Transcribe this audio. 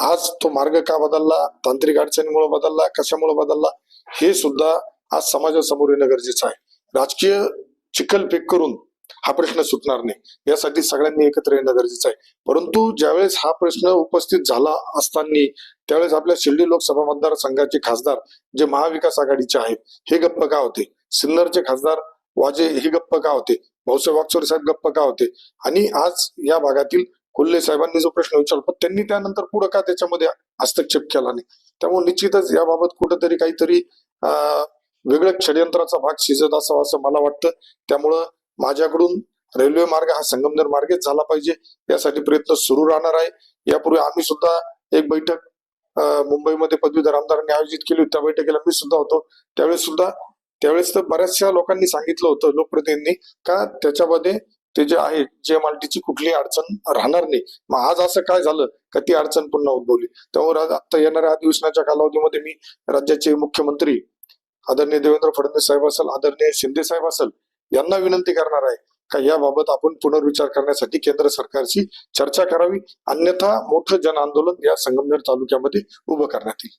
आज तो मार्ग का बदलला? तांत्रिक अडचणीमुळे बदलला? कशामुळे बदलला? हे सुद्धा आज समाजासमोर येणं गरजेचं आहे. राजकीय चिखलफेक करून हा प्रश्न सुटणार नाही. यासाठी सगळ्यांनी एकत्र येणं गरजेचं आहे. परंतु ज्यावेळेस हा प्रश्न उपस्थित झाला असताना त्यावेळेस आपल्या शिर्डी लोकसभा मतदारसंघाचे खासदार जे महाविकास आघाडीचे आहेत हे गप्प का होते? सिन्नरचे खासदार वाजे हे गप्प का होते? भाऊसाहेब वागचोरे साहेब गप्प का होते? आणि आज या भागातील कोल्हे साहेबांनी जो प्रश्न विचारला पण त्यांनी त्यानंतर पुढे का त्याच्यामध्ये हस्तक्षेप केला नाही? त्यामुळे निश्चितच याबाबत कुठंतरी काहीतरी वेगळं षडयंत्राचा भाग शिजत असावा असं मला वाटतं. त्यामुळं माझ्याकडून रेल्वे मार्ग हा संगमनेर मार्गेच झाला पाहिजे यासाठी प्रयत्न सुरू राहणार आहे. यापूर्वी आम्ही सुद्धा एक बैठक मुंबईमध्ये पदवीधर आमदारांनी आयोजित केली होती. त्या बैठकीला मी सुद्धा होतो. त्यावेळेस सुद्धा त्यावेळेस तर बऱ्याचशा लोकांनी सांगितलं होतं लोकप्रतिनिधींनी का त्याच्यामध्ये ते जे आहे जे ची कुठलीही अडचण राहणार नाही. मग आज असं काय झालं का ती अडचण पुन्हा उद्भवली? त्यामुळे आता येणाऱ्या अधिवेशनाच्या कालावधीमध्ये मी राज्याचे मुख्यमंत्री आदरणीय देवेंद्र फडणवीस साहेब असेल आदरणीय शिंदे साहेब असेल यांना विनंती करणार आहे का याबाबत आपण पुनर्विचार करण्यासाठी केंद्र सरकारशी चर्चा करावी अन्यथा मोठं जन आंदोलन या संगमनेर तालुक्यामध्ये उभं करण्यात येईल.